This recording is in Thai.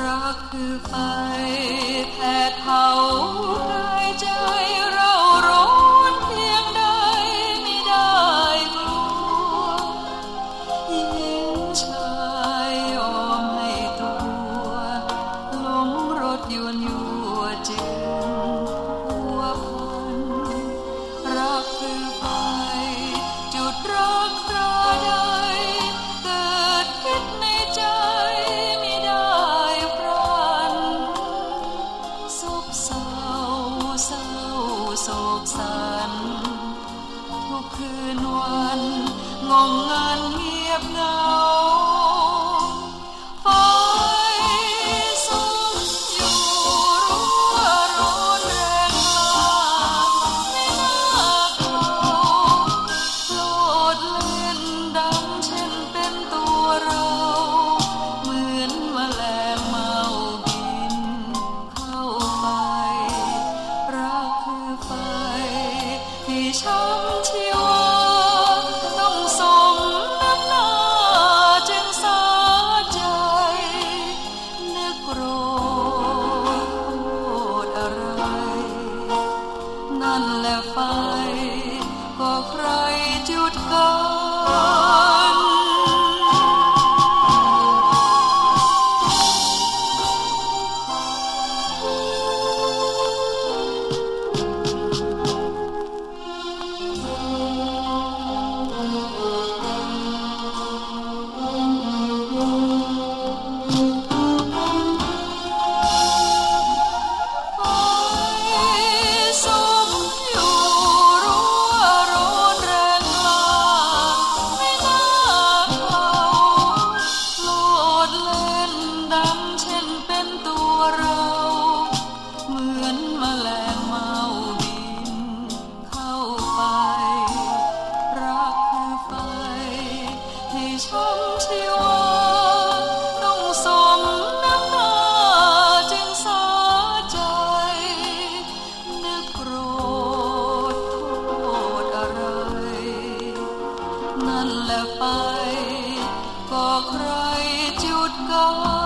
รักคือไป คืนวันงงงานเงียบเงาหายสุขอยู่รู้ว่าร้อนแราไม่น่ากลัวโลดเล่นดัเช่นเป็นตัวเรา เหมือนแมลงเมาบินเข้าไปรักคือไฟที่ชอบ ต้องสมน้ำหน้าจึงสาใจ นึกโกรธโทษอะไร นั่นแหละไป ก็ใครจุดกา